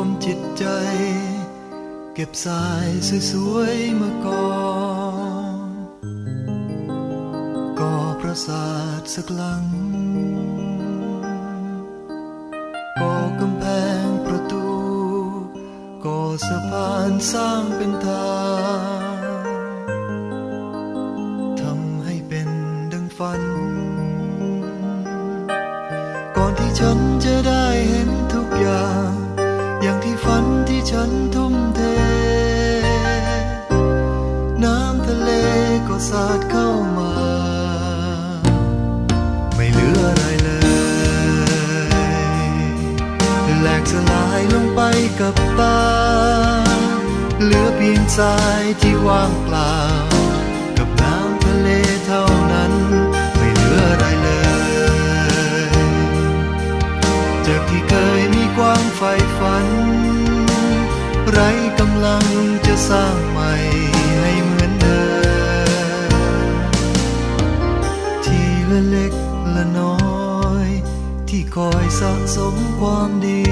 วมจิตใจ เก็บสายสวยๆมาก่อนก่อปราสาทสักหลังก่อกำแพงประตูก่อสะพานสร้างเป็นทางทำให้เป็นดังฝัน ก่อนที่ฉันจะได้เห็นทุกอย่าง อย่างที่ฝันที่ฉันทุ่มเท น้ำทะเลก็สาดเข้ามา ไม่เหลืออะไรเลยแหลกสลายลงไปกับตาเหลือเพียงทรายที่ว่างเปล่า ไรกำลังจะสร้างใหม่ให้เหมือนเดิมทีละเล็กละน้อย ที่คอยสะสมความดี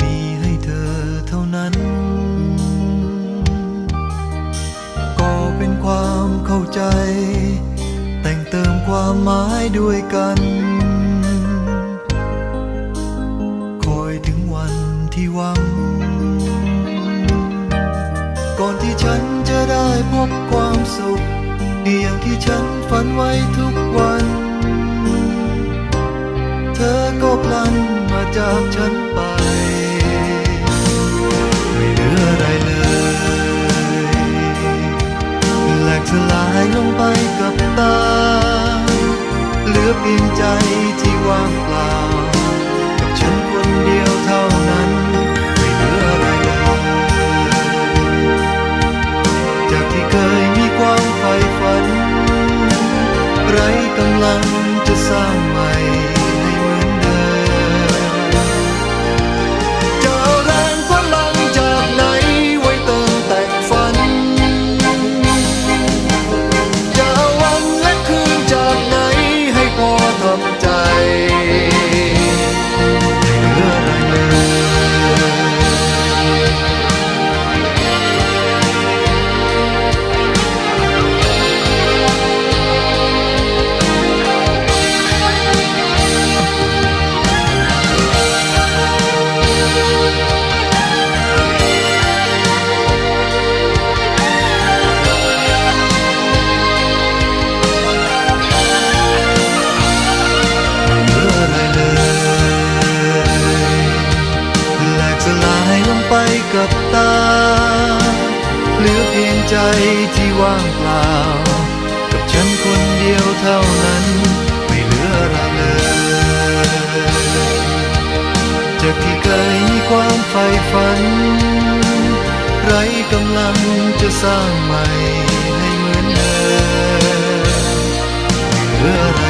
มีให้เธอเท่านั้น ก็เป็นความเข้าใจ แต่งเติมความหมายด้วยกัน ที่หวัง ก่อนที่ฉันจะได้พบความสุขอย่างที่ฉันฝันไว้ทุกวัน เธอก็พลันมาจากฉันไป ไม่เหลืออะไรเลยแหลกสลายลงไปกับตา เหลือเพียงใจที่ว่างเปล่า ไรกำลังจะสร้างใหม่ับตา เหลือเพียงใจที่ว่างเปล่า กับฉันคนเดียวเท่านั้น ไม่เหลืออะไรเลยจากที่เคยมีความใฝ่ฝัน ไรกำลังจะสร้างใหม่ให้เหมือนเดิมไม่เหลืออะไร